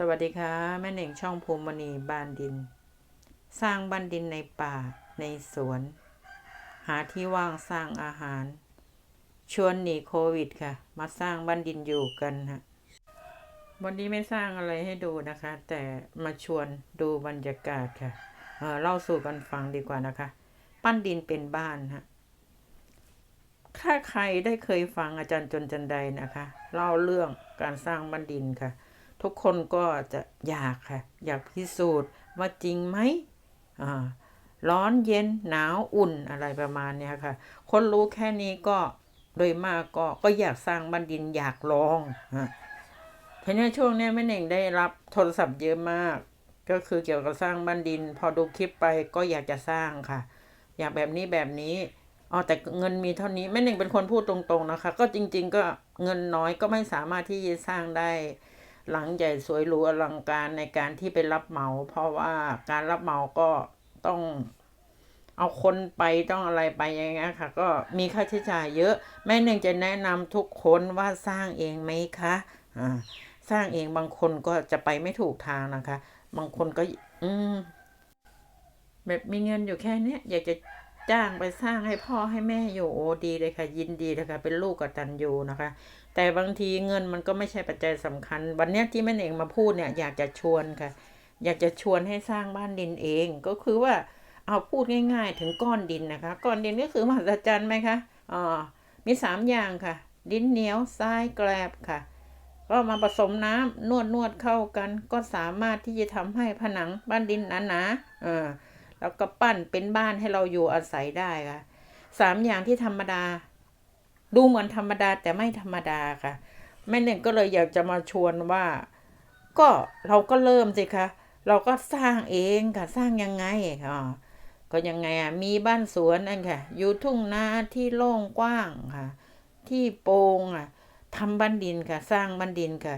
สวัสดีค่ะ แม่เหน่งช่องภูมิมณีบ้านดิน สร้างบ้านดินในป่าในสวน หาที่ว่างสร้างอาหาร ชวนหนีโควิดค่ะ มาสร้างบ้านดินอยู่กันฮะวันนี้ไม่สร้างอะไรให้ดูนะคะ แต่มาชวนดูบรรยากาศค่ะเเล่าสู่กันฟังดีกว่านะคะ ปั้นดินเป็นบ้านฮะถ้าใครได้เคยฟังอาจารย์จนจันไดนะคะ เล่าเรื่องการสร้างบ้านดินค่ะ ทุกคนก็จะอยากค่ะ อยากพิสูจน์ว่าจริงไหมอ่าร้อนเย็นหนาวอุ่นอะไรประมาณเนี้ยค่ะ คนรู้แค่นี้ก็โดยมากก็ก็อยากสร้างบ้านดินอยากลองฮะทีนี้ช่วงนี้แม่เน่งได้รับโทรศัพท์เยอะมาก ก็คือเกี่ยวกับสร้างบ้านดิน พอดูคลิปไปก็อยากจะสร้างค่ะ อยากแบบนี้แบบนี้อ๋อแต่เงินมีเท่านี้แม่หนึ่งเป็นคนพูดตรงๆนะคะ ก็จริง ๆ ก็เงินน้อยก็ไม่สามารถที่จะสร้างได้ หลังใหญ่สวยหรูอลังการในการที่ไปรับเหมา เพราะว่าการรับเหมาก็ต้องเอาคนไปต้องอะไรไปอย่างเงี้ยค่ะ ก็มีค่าใช้จ่ายเยอะ แม่หนึ่งจะแนะนำทุกคนว่าสร้างเองไหมคะอ่าสร้างเองบางคนก็จะไปไม่ถูกทางนะคะ บางคนก็ อืมแบบมีเงินอยู่แค่เนี้ยอยากจะ จ้างไปสร้างให้พ่อให้แม่อยู่โอ้ดีเลยค่ะ ยินดีเลยค่ะเป็นลูกกตัญญูนะคะ แต่บางทีเงินมันก็ไม่ใช่ปัจจัยสำคัญ วันนี้ที่แม่เองมาพูดเนี่ยอยากจะชวนค่ะ อยากจะชวนให้สร้างบ้านดินเองก็คือว่าเอาพูดง่ายๆ ถึงก้อนดินนะคะ ก้อนดินก็คือมหัศจรรย์ไหมคะอ๋อมีสามอย่างค่ะ ดินเหนียวทรายแกลบค่ะ ก็มาผสมน้ำนวดนวดเข้ากัน ก็สามารถที่จะทำให้ผนังบ้านดินหนาๆเออ แล้วก็ปั้นเป็นบ้านให้เราอยู่อาศัยได้ค่ะสามอย่างที่ธรรมดา ดูเหมือนธรรมดาแต่ไม่ธรรมดาค่ะ แม่หนึ่งก็เลยอยากจะมาชวนว่า ก็เราก็เริ่มสิคะเราก็สร้างเองค่ะสร้างยังไงอ๋อก็ยังไงอะมีบ้านสวนนั่นค่ะ อยู่ทุ่งนาที่โล่งกว้างค่ะ ที่โปร่งอะทำบ้านดินค่ะ สร้างบ้านดินค่ะ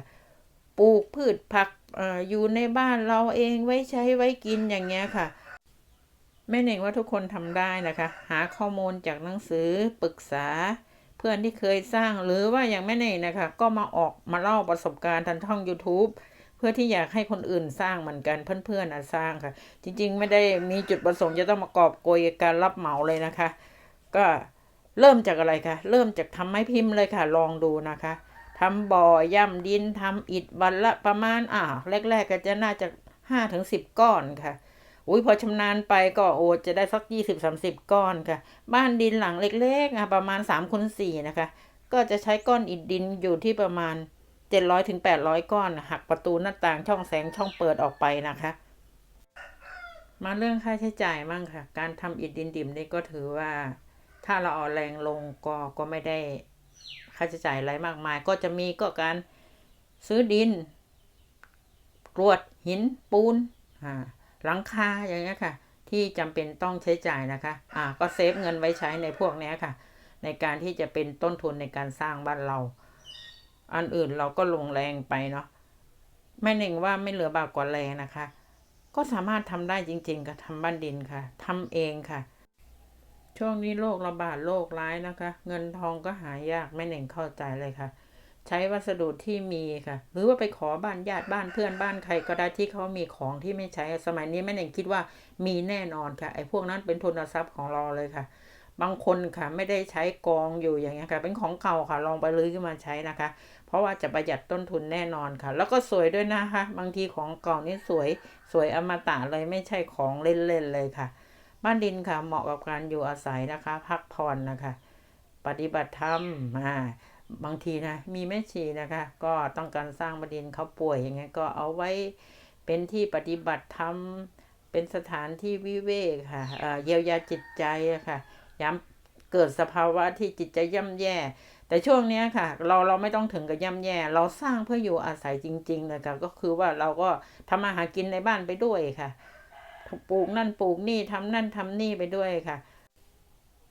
ปลูกพืชผักอ่ออยู่ในบ้านเราเองไว้ใช้ไว้กินอย่างเงี้ยค่ะ แม่เน่งว่าทุกคนทำได้นะคะ หาข้อมูลจากหนังสือปรึกษา เพื่อนที่เคยสร้างหรือว่าอย่างแม่เน่งนะคะ ก็มาออกมาเล่าประสบการณ์ทางช่อง YouTube เพื่อที่อยากให้คนอื่นสร้างเหมือนกันเพื่อนๆอะสร้างค่ะ จริง ๆ ไม่ได้มีจุดประสงค์จะต้องมากอบโกยการรับเหมาเลยนะคะ ก็เริ่มจากอะไรคะเริ่มจากทำไม้พิมพ์เลยค่ะ ลองดูนะคะทำบ่อย่ำดินทำอิฐวันละประมาณอ่าแรก ๆ ก็จะน่าจะห้าถึงสิบก้อนค่ะ อุ้ยพอชำนาญไปก็โอ้จะได้สักยี่สิบสามสิบก้อนค่ะ บ้านดินหลังเล็กๆอะประมาณสามคูณสี่นะคะ ก็จะใช้ก้อนอิฐดินอยู่ที่ประมาณเจ็ดร้อยถึงแปดร้อยก้อน หักประตูหน้าต่างช่องแสงช่องเปิดออกไปนะคะ มาเรื่องค่าใช้จ่ายมั่งค่ะ การทำอิฐดินดิมนี่ก็ถือว่า ถ้าเราเอาแรงลงก็ก็ไม่ได้ค่าใช้จ่ายอะไรมากมาย ก็จะมีก็การซื้อดินกรวดหินปูนอ่า หลังคาอย่างเงี้ยค่ะ ที่จำเป็นต้องใช้จ่ายนะคะ อ่าก็เซฟเงินไว้ใช้ในพวกเนี้ยค่ะ ในการที่จะเป็นต้นทุนในการสร้างบ้านเรา อันอื่นเราก็ลงแรงไปเนาะไม่หนึ่งว่าไม่เหลือบากกว่าแรงนะคะ ก็สามารถทำได้จริง ๆค่ะทำบ้านดินค่ะทำเองค่ะ ช่วงนี้โรคระบาดโรคร้ายนะคะ เงินทองก็หายากไม่หนึ่งเข้าใจเลยค่ะ ใช้วัสดุที่มีค่ะ หรือว่าไปขอบ้านญาติบ้านเพื่อนบ้านใครก็ได้ที่เขามีของที่ไม่ใช้สมัยนี้แม่เน่งคิดว่ามีแน่นอนค่ะไอ้พวกนั้นเป็นทุนทรัพย์ของเราเลยค่ะ บางคนค่ะไม่ได้ใช้กองอยู่อย่างเงี้ยค่ะ เป็นของเก่าค่ะลองไปรื้อขึ้นมาใช้นะคะ เพราะว่าจะประหยัดต้นทุนแน่นอนค่ะ แล้วก็สวยด้วยนะคะ บางทีของเก่านี่สวยสวยอมตะเลยไม่ใช่ของเล่นๆเลยค่ะ บ้านดินค่ะเหมาะกับการอยู่อาศัยนะคะ พักผ่อนนะคะ ปฏิบัติธรรมอ่า บางทีนะมีแม่ชีนะคะ ก็ต้องการสร้างบดินทร์เขาป่วยอย่างเงี้ยก็เอาไว้เป็นที่ปฏิบัติธรรมเป็นสถานที่วิเวกค่ะเยียวยาจิตใจะค่ะย้ำเกิดสภาวะที่จิตใจย่ำแย่ แต่ช่วงนี้ค่ะ เราเราไม่ต้องถึงกับย่ำแย่ เราสร้างเพื่ออยู่อาศัยจริงๆเลยค่ะก็คือว่าเราก็ทำมาหากินในบ้านไปด้วยค่ะปลูกนั่นปลูกนี่ทำนั่นทำนี่ไปด้วยค่ะ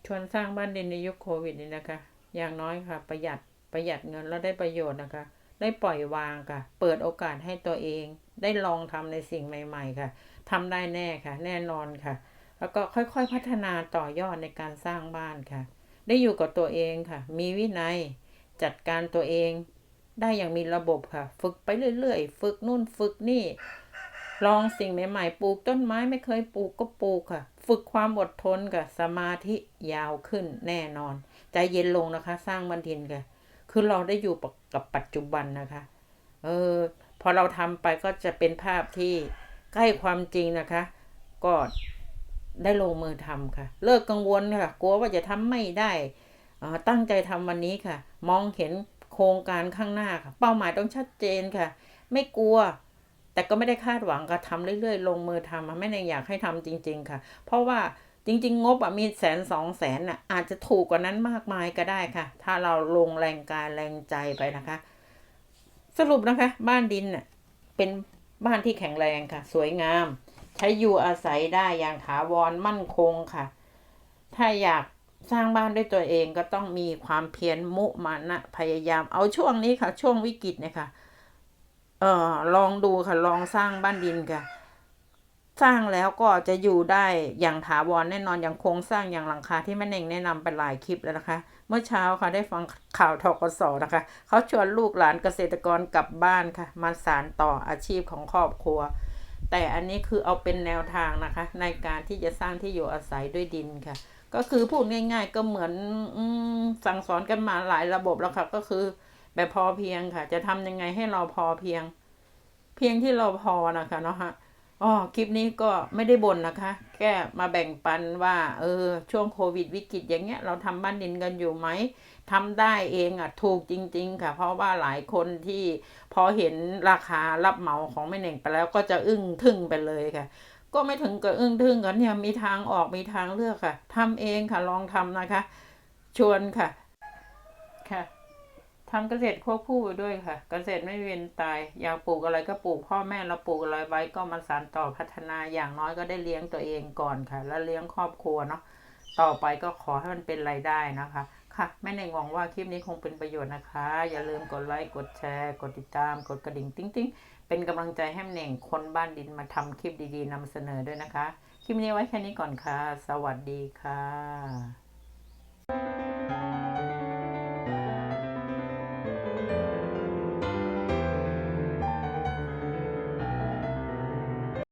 ชวนสร้างบ้านดินในยุคโควิดนี่นะคะ อย่างน้อยค่ะ ประหยัด ประหยัดเงินแล้วได้ประโยชน์นะคะ ได้ปล่อยวางค่ะ เปิดโอกาสให้ตัวเอง ได้ลองทำในสิ่งใหม่ ๆ ค่ะทำได้แน่ค่ะ แน่นอนค่ะ แล้วก็ค่อยๆพัฒนาต่อยอดในการสร้างบ้านค่ะ ได้อยู่กับตัวเองค่ะ มีวินัยจัดการตัวเอง ได้อย่างมีระบบค่ะ ฝึกไปเรื่อยๆ ฝึกนู่นฝึกนี่ ลองสิ่งใหม่ๆ ปลูกต้นไม้ไม่เคยปลูกก็ปลูกค่ะ ฝึกความอดทนกับสมาธิยาวขึ้นแน่นอน ใจเย็นลงนะคะ สร้างบันทินค่ะ คือเราได้อยู่กับปัจจุบันนะคะ เออ พอเราทำไปก็จะเป็นภาพที่ใกล้ความจริงนะคะ ก็ได้ลงมือทำค่ะ เลิกกังวลค่ะ กลัวว่าจะทำไม่ได้อ่อตั้งใจทำวันนี้ค่ะ มองเห็นโครงการข้างหน้าค่ะ เป้าหมายต้องชัดเจนค่ะ ไม่กลัว แต่ก็ไม่ได้คาดหวังก็ทำเรื่อยๆ ลงมือทำไม่ได้อยากให้ทำจริง ๆ ค่ะ เพราะว่า จริง ๆ งบอะมีแสนสองแสนน่ะอาจจะถูกกว่านั้นมากมายก็ได้ค่ะ ถ้าเราลงแรงกายแรงใจไปนะคะ สรุปนะคะ บ้านดินน่ะเป็นบ้านที่แข็งแรงค่ะ สวยงาม ใช้อยู่อาศัยได้อย่างถาวรมั่นคงค่ะ ถ้าอยากสร้างบ้านด้วยตัวเองก็ต้องมีความเพียรมุมานะพยายามเอาช่วงนี้ค่ะ ช่วงวิกฤตเนี่ยค่ะเออลองดูค่ะ ลองสร้างบ้านดินค่ะ สร้างแล้วก็จะอยู่ได้อย่างถาวรแน่นอนอย่างโครงสร้างอย่างหลังคาที่แม่เน่งแนะนำไปหลายคลิปแล้วนะคะ เมื่อเช้าค่ะได้ฟังข่าวทกสนะคะ เขาชวนลูกหลานเกษตรกรกลับบ้านค่ะ มาสานต่ออาชีพของครอบครัว แต่อันนี้คือเอาเป็นแนวทางนะคะ ในการที่จะสร้างที่อยู่อาศัยด้วยดินค่ะ ก็คือพูดง่าย ๆ ก็เหมือนอสั่งสอนกันมาหลายระบบแล้วค่ะ ก็คือ แบบพอเพียงค่ะ จะทำยังไงให้เราพอเพียง เพียงที่เราพอนะคะเนาะฮะ อ๋อคลิปนี้ก็ไม่ได้บ่นนะคะ แค่มาแบ่งปันว่า เออ ช่วงโควิดวิกฤตอย่างเงี้ย เราทำบ้านดินกันอยู่ไหมทำได้เองอะ ถูกจริง ๆ ค่ะ เพราะว่าหลายคนที่พอเห็นราคารับเหมาของแม่เน่งไปแล้วก็จะอึ้งทึ่งไปเลยค่ะ ก็ไม่ถึงกับอึ้งทึ่งกันเนี่ยมีทางออกมีทางเลือกค่ะทำเองค่ะลองทำนะคะ ชวนค่ะค่ะ ทำเกษตรควบคู่ไปด้วยค่ะ เกษตรไม่เวียนตาย อยากปลูกอะไรก็ปลูกพ่อแม่เราปลูกอะไรไว้ก็มาสานต่อพัฒนาอย่างน้อยก็ได้เลี้ยงตัวเองก่อนค่ะ แล้วเลี้ยงครอบครัวเนาะต่อไปก็ขอให้มันเป็นรายได้นะคะ ค่ะแม่เน่งหวังว่าคลิปนี้คงเป็นประโยชน์นะคะ อย่าลืมกดไลค์กดแชร์ กดติดตาม กดกระดิ่งติ๊งติ๊งเป็นกำลังใจให้แม่เน่งคนบ้านดินมาทำคลิปดีๆนำเสนอด้วยนะคะ คลิปนี้ไว้แค่นี้ก่อนค่ะ สวัสดีค่ะ